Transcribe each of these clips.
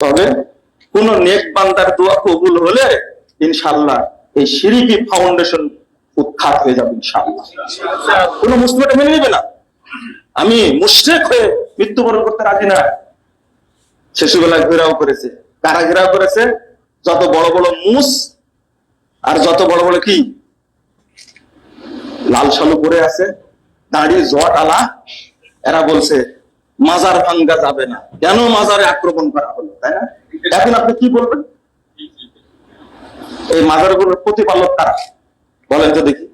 তবে কোন নেক বান্দার দোয়া কবুল হলে ইনশাল্লাহ এই সিরিকি ফাউন্ডেশন উৎখাত হয়ে যাবে ইনশাল্লাহ কোন মুসলিম এটা মেনে নেবে না। আমি মুশ্রেক হয়ে মৃত্যুবরণ করতে রাজি না। শিশুবেলা ঘেরাও করেছে। কারা ঘেরাও করেছে? যত বড় বড় মুস আর যত বড় বড় কি? লাল সালু পরে আছে। দাঁড়িয়ে জট আলা, এরা বলছে মাজার ভাঙ্গা যাবে না। কেন মাজারে আক্রমণ করা হলো, তাই না? এখন আপনি কি বলবেন? এই মাজারগুলোর প্রতিপালক কারা? বলেন তো দেখি।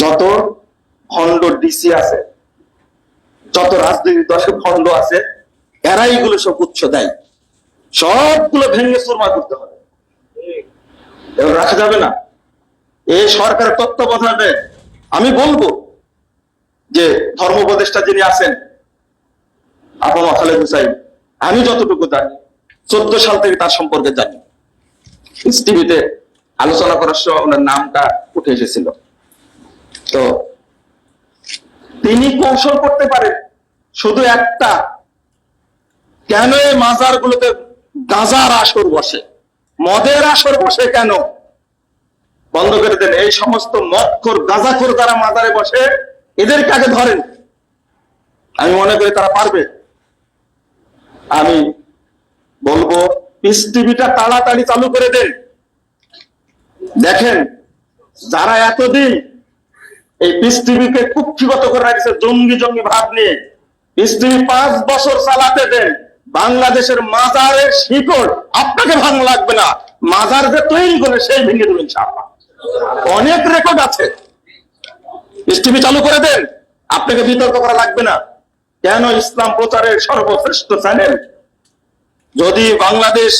যত খন্ড ডিসি আছে, যত রাজনৈতিক দলের খন্ড আছে, এরাই এগুলো সব উচ্চ দেয়। সবগুলো ভেঙে চুরমা করতে হবে। এবার রাখা যাবে না। এই সরকারের তত্ত্বাবধানে আমি বলব যে ধর্ম উপদেষ্টা যিনি আছেন আপামা খালেদ হুসাইন, আমি যতটুকু জানি, চোদ্দ সাল থেকে তার সম্পর্কে জানি। টিভিতে আলোচনা করার সময় ওনার নামটা উঠে এসেছিল। তো তিনি কৌশল করতে পারেন, শুধু একটা, কেন এই মাজার গুলোতে গাঁজার আসর বসে? মদের আসর বসে কেন? বন্ধ করে দেন, এই সমস্ত মদখোর, গাঁজাখোর যারা মাজারে বসে এদের কাকে ধরেন। আমি মনে করি তারা পারবে। আমি বলব, পিস টিভিটা তাড়াতাড়ি চালু করে দেন। দেখেন, যারা এতদিন এই পিস টিভিকে কুক্ষিগত করে রাখছে, জঙ্গি জঙ্গি ভাব নিয়ে, পিস টিভি পাঁচ বছর চালাতে দেন, বাংলাদেশের মাজারের শিকড় আপনাকে ভাঙ লাগবে না। মাজার যে তৈরি করে, সেই ভেঙে দেবেন ইনশাআল্লাহ। অনেক রেকর্ড আছে। পিস টিভি চালু করে দেন, আপনাকে বিতর্ক করা লাগবে না। কেন ইসলাম প্রচারের সর্বশ্রেষ্ঠ চ্যানেল? যদি বাংলাদেশ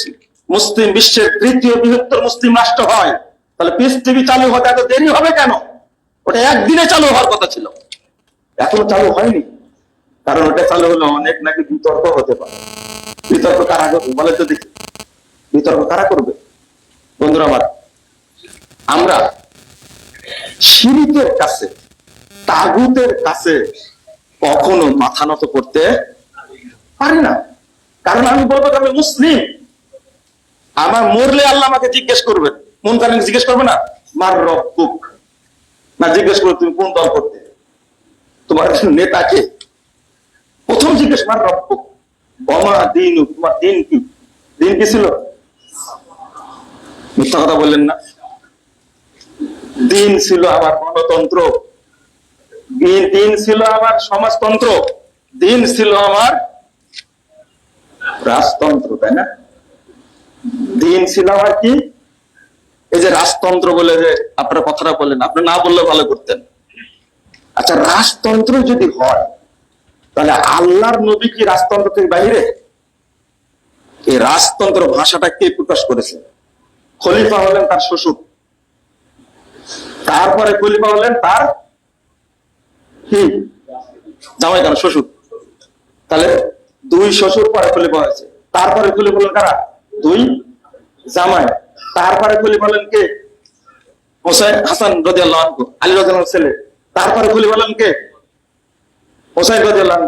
মুসলিম বিশ্বের তৃতীয় বৃহত্তর মুসলিম রাষ্ট্র হয়, তাহলে পিস টিভি চালু হতে এত দেরি হবে কেন? ওটা একদিনে চালু হওয়ার কথা ছিল। এখনও চালু হয়নি। কারণ ওটা চালু হলে অনেক নাকি বিতর্ক হতে পারে। বিতর্ক কারা করবে? বলে তো দেখি। বিতর্ক কারা করবে? বন্ধুরা আমার, আমরা শিরিকের কাছে, তাগুতের কাছে কখনো মাথা নত করতে পারি না। কারণ আমি বলব আমি মুসলিম। আমার মরলে আল্লাহ আমাকে জিজ্ঞেস করবেন। মন কারণ জিজ্ঞেস করবে না, মার রব্বুক। না, জিজ্ঞেস করবে, তুমি কোন দল করতে? তোমার নেতাকে প্রথম জিজ্ঞেস, মার রব্বুক। বমা দিন। তোমার দিন কি? দিন কি ছিল? মিথ্যা কথা বললেন না। দিন ছিল আমার গণতন্ত্র। দিন ছিল আমার সমাজতন্ত্র, দিন ছিল আমার রাজতন্ত্র, তাই না? দিন ছিল আমার কি? এই যে রাজতন্ত্র বলে যে আপনারা কথাটা বললেন, আপনি না বললে ভালো করতেন। আচ্ছা রাজতন্ত্র যদি হয়, তাহলে আল্লাহর নবী কি রাজতন্ত্র থেকে বাইরে? এই রাজতন্ত্র ভাষাটা কে প্রকাশ করেছে? খলিফা হলেন তার শ্বশুর। তারপরে খলিফা হলেন তার জামাই কেন শ্বশুর। তাহলে দুই শ্বশুর পরে খলিফা হয়েছে। তারপরে খুলে হলেন কারা? দুই জামাই। তারপরে খুলে হলেন কে? হোসেন হাসান রদি আল্লাহ আলী রাজ ছেলে। তারপরে খুলে হলেন কে? হোসেন রদি আল্লাহ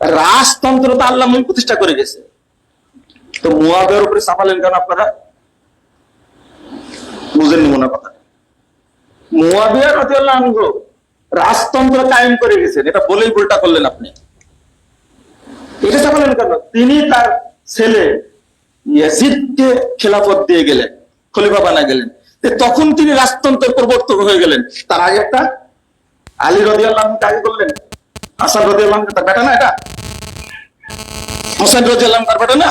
রাজতন্ত্র তো আল্লাহ প্রতিষ্ঠা করে গেছে। তো মুয়াবের উপরে চাপালেন কেন আপনারা বুঝেননি মনে কথা? মুয়াবিয়া রাদিয়াল্লাহু আনহু রাজতন্ত্র কায়েম করে গেছেন এটা বলেই ভুলটা করলেন আপনি। এটা চাপালেন কেন? তিনি তার ছেলে ইয়াজিদকে খেলাফত দিয়ে গেলেন, খলিফা বানা গেলেন। তখন তিনি রাজতন্ত্রের প্রবর্তক হয়ে গেলেন। তার আগে একটা আলী রাদিয়াল্লাহু আনহু আগে করলেন? হাসান রাদিয়াল্লাহু আনহু, তার বেটা না এটা? হোসেন রাদিয়াল্লাহু আল্লাহ তার বেটা না?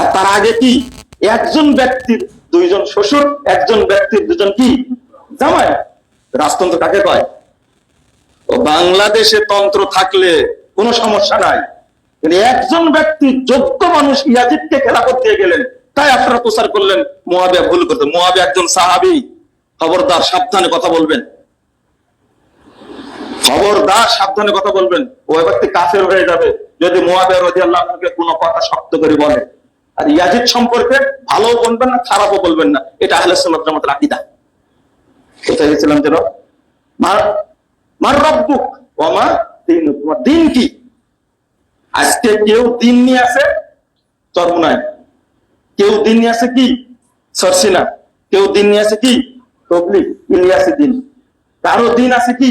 আর তার আগে কি? একজন ব্যক্তির দুইজন শ্বশুর, একজন ব্যক্তির দুজন কি? জামাই। রাজতন্ত্র কাকে কয়? বাংলাদেশে তন্ত্র থাকলে কোনো সমস্যা নাই। কিন্তু একজন ব্যক্তি যোগ্য মানুষ ইয়াজিদকে খেলাফত দিয়ে গেলেন, তাই আপনারা প্রচার করলেন, মোয়াবিয়া ভুল করতে। মোয়াবিয়া একজন সাহাবি, খবরদার, সাবধানে কথা বলবেন। খবরদার, সাবধানে কথা বলবেন। ওই ব্যক্তি কাফের হয়ে যাবে। যদি মোয়াবিয়া রদি আল্লাহকে কোনো কথা শক্ত করে বলে। আর ইয়াজিদ সম্পর্কে ভালো বলবেন না, খারাপও বলবেন না। এটা আহলে সুন্নাত জামাতের আকীদা। কোথায় গেছিলাম যেন? মার রব্বুক। ওমা দিন। তোমার দিন কি? আজকে কেউ দিন নিয়ে চরমুনায় কেউ দিন নিয়ে কি? সরসিনা। কেউ দিন নিয়ে কি? তবলি ইলিয়াসে দিন। কারও দিন আছে কি?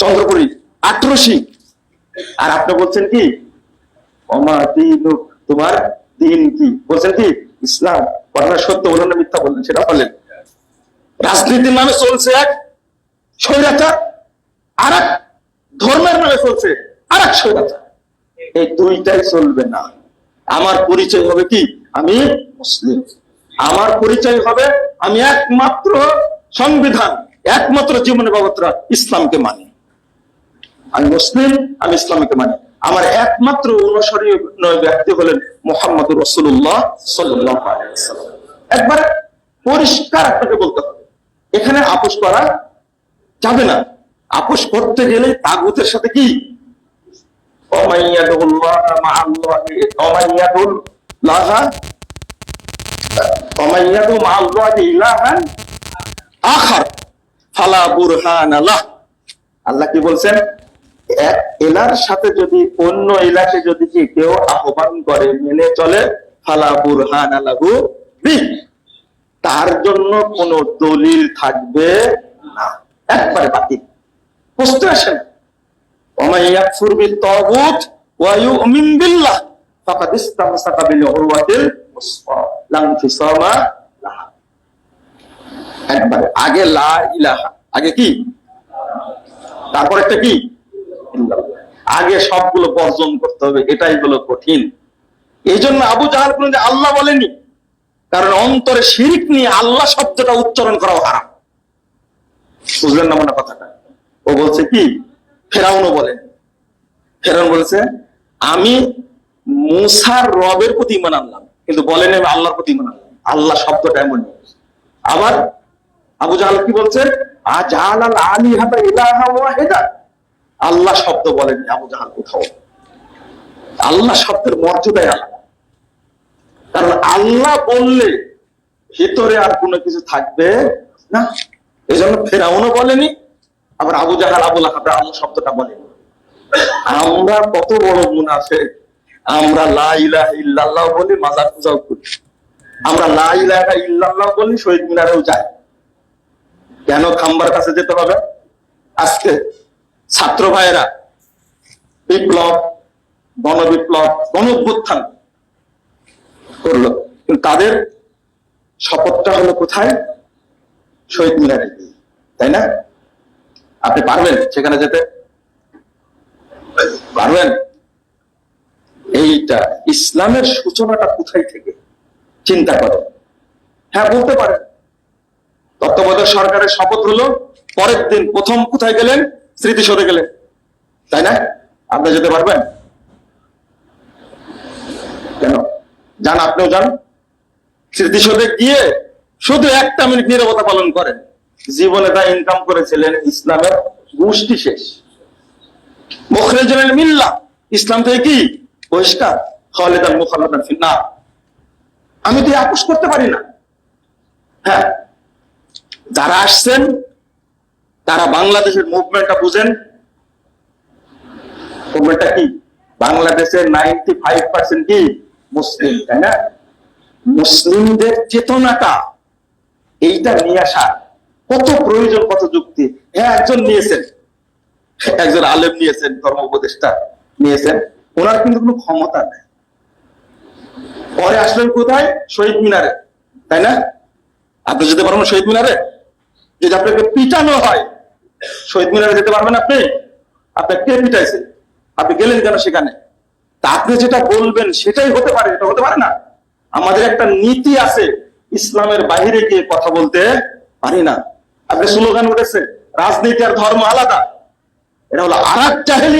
চন্দ্রপুরী। আট্রসি। আর আপনি বলছেন কি? অমা দিন। তোমার দিন কি? বলছেন কি? ইসলাম। ঘটনা সত্য বলেন মিথ্যা বললেন সেটা বলেন রাজনীতির নামে চলছে এক স্বৈরাচার আর এক ধর্মের নামে চলছে আর এক স্বৈরাচার। এই দুইটাই চলবে না। আমার পরিচয় হবে কি? আমি মুসলিম। আমার পরিচয় হবে আমি একমাত্র সংবিধান, একমাত্র জীবনের বাবতরা ইসলামকে মানি। আমি মুসলিম, আমি ইসলামকে মানি। আমার একমাত্র অনুসরণীয় ব্যক্তি হলেন মোহাম্মদ রসুল্লাহ সাল্লাহ একবার পরিষ্কার আপনাকে বলতে হবে। এখানে আপোষ করা যাবে না। আপোষ করতে গেলে তাগুতের সাথে কি? আল্লাহি কি বলছেন? এক এলার সাথে যদি অন্য এলাকে যদি কেউ আহ্বান করে, মেনে চলে, ফালা বুরহান আলাহু তার জন্য কোনো দলিল থাকবে না। একবারে বাতিল। বুঝতে আসেন আগে লা ইলাহা, আগে কি? তারপর একটা কি? আগে সবগুলো বর্জন করতে হবে, এটাই হলো কঠিন। এই জন্য আবু জাহাল আল্লাহ বলেনি কারণ অন্তরে শিরিক নিয়ে আল্লাহ শব্দটা উচ্চারণ করা হারাম। বুঝলেন না মনে কথাটা? ও বলছে কি? ফেরাউনও বলেন ফেরাউন বলেছে, আমি মুসার রবের প্রতি ইমান আনলাম, কিন্তু বলেন আমি আল্লাহর প্রতি ইমান আনলাম। আল্লাহ শব্দটা এমন আবার আবু জাহাল কি বলছে? আজাল আল আলী হাতা ইলাহা ওয়াহিদা। আল্লাহ শব্দ বলেনি আবু জাহাল কোথাও। আল্লাহ শব্দের মর্যাদায় আলাদা। কারণ আল্লাহ বললে ভিতরে আর কোনো কিছু থাকবে না। এই জন্য ফেরাউনও বলেনি, আবার আবু জাহাল আবুল আল্লাহ শব্দটা বলেনি। আমরা কত বড় মুনাফে আমরা লা ইলাহা ইল্লাল্লাহ বলি মাজার পূজাও করি। আমরা লা ইল্লাল্লাহ বলি শহীদ মিনারেও যাই। কেন খাম্বার কাছে যেতে হবে? আজকে ছাত্র ভাইয়েরা, বিপ্লব, গণবিপ্লব গণ অভ্যুত্থান করল। তাদের শপথটা হলো কোথায়? শহীদ মিনারে। তাই না? আপনি পারবেন সেখানে যেতে? পারবেন? এইটা ইসলামের সূচনাটা কোথায় থেকে? চিন্তা করেন হ্যাঁ বলতে পারেন। তত্ত্বাবধায়ক সরকারের শপথ হলো, পরের দিন প্রথম কোথায় গেলেন? স্মৃতিসৌধে গেলেন। তাই না? আপনি যেতে পারবেন? কেন? যান, আপনিও যান। স্মৃতিসৌধে গিয়ে শুধু একটা মিনিট নিরবতা পালন করেন। জীবনে তা ইনকাম করেছিলেন, ইসলামের গোষ্ঠী শেষ। মুখরেজনের মিল্লা, ইসলাম থেকে কি? বহিষ্কার। খালেদান মুখালাদান ফিন্না আমি তো আপোষ করতে পারি না। হ্যাঁ যারা আসছেন, তারা বাংলাদেশের মুভমেন্টটা বুঝেন। মুভমেন্টটা কি? বাংলাদেশের নাইনটি ফাইভ পার্সেন্ট কি? মুসলিম, তাই না? মুসলিমদের চেতনাটা এইটা নিয়ে আসা কত প্রয়োজন, কত যুক্তি। হ্যাঁ একজন নিয়েছেন। একজন আলেম নিয়েছেন, ধর্ম উপদেষ্টা নিয়েছেন। ওনার কিন্তু কোনো ক্ষমতা নেই। পরে আসলেন কোথায়? শহীদ মিনারে, তাই না? আপনি যেতে পারবেন শহীদ মিনারে? যদি আপনাকে পিটানো হয়, শহীদ মিনারে যেতে পারবেন আপনি? আপনাকে কে পিটাইছে? আপনি গেলেন কেন সেখানে? তা আপনি যেটা বলবেন সেটাই হতে পারে, এটা হতে পারে না। আমাদের একটা নীতি আছে, ইসলামের বাইরে গিয়ে কথা বলতে পারি না। আপনি স্লোগান উঠেছে, রাজনীতি আর ধর্ম আলাদা। এটা হলো আর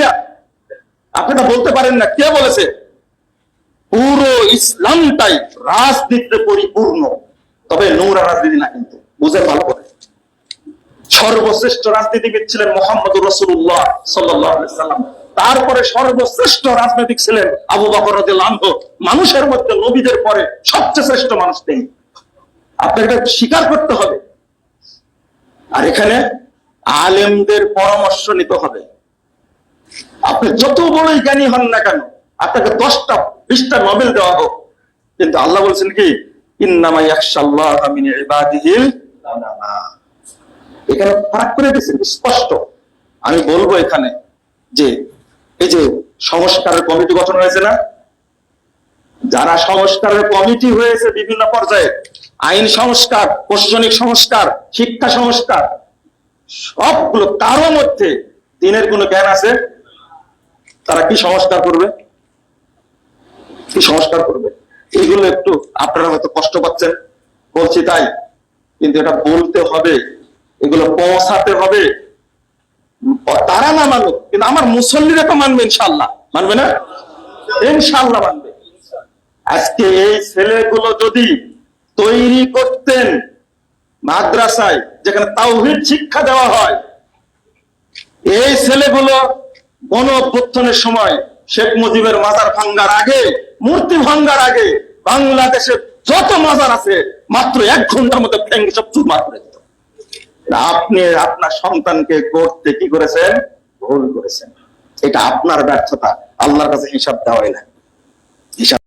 এক আপনি তা বলতে পারেন না, কে বলেছে? পুরো ইসলামটাই রাজনীতিতে পরিপূর্ণ। তবে নোংরা রাজনীতি না কিন্তু বুঝে ভালো করে। সর্বশ্রেষ্ঠ রাজনীতিবিদ ছিলেন মোহাম্মদ রসুল্লাহ সাল্লাম তারপরে সর্বশ্রেষ্ঠ রাজনৈতিক ছিলেন আবু বকর আনহু। মানুষের মধ্যে নবীদের পরে সবচেয়ে শ্রেষ্ঠ মানুষ তিনি। আপনাকে স্বীকার করতে হবে। আর এখানে আলেমদের পরামর্শ নিতে হবে। আপনি যত বড়ই জ্ঞানী হন না কেন, আপনাকে দশটা, বিশটা নোবেল দেওয়া হোক। কিন্তু আল্লাহ বলছেন কি। এখানে ফারাক করে দিয়েছেন, স্পষ্ট। আমি বলব এখানে যে এই যে সংস্কারের কমিটি গঠন হয়েছে না? যারা সংস্কারের কমিটি হয়েছে বিভিন্ন পর্যায়ে, আইন সংস্কার, প্রশাসনিক সংস্কার, শিক্ষা সংস্কার, সবগুলো কারও মধ্যে দিনের কোনো জ্ঞান আছে? তারা কি সংস্কার করবে? কি সংস্কার করবে? এগুলো একটু আপনারা হয়তো কষ্ট পাচ্ছেন। বলছি তাই, কিন্তু এটা বলতে হবে, এগুলো পৌঁছাতে হবে। তারা না মানুক, কিন্তু আমার মুসল্লিরা তো মানবে ইনশাল্লাহ মানবে না? ইনশাল্লাহ মানবে। আজকে এই ছেলেগুলো যদি তৈরি করতেন মাদ্রাসায়, যেখানে তাওহিদ শিক্ষা দেওয়া হয়, এই ছেলেগুলো গণ সময় শেখ মুজিবের মাজার ভাঙ্গার আগে, মূর্তি ভাঙ্গার আগে বাংলাদেশে যত মাজার আছে, মাত্র এক ঘণ্টার মধ্যে সব চুরমার করে দিত আপনি, আপনার সন্তানকে করতে কি করেছেন? ভুল করেছেন। এটা আপনার ব্যর্থতা। আল্লাহর কাছে হিসাব দেওয়াই না। হিসাব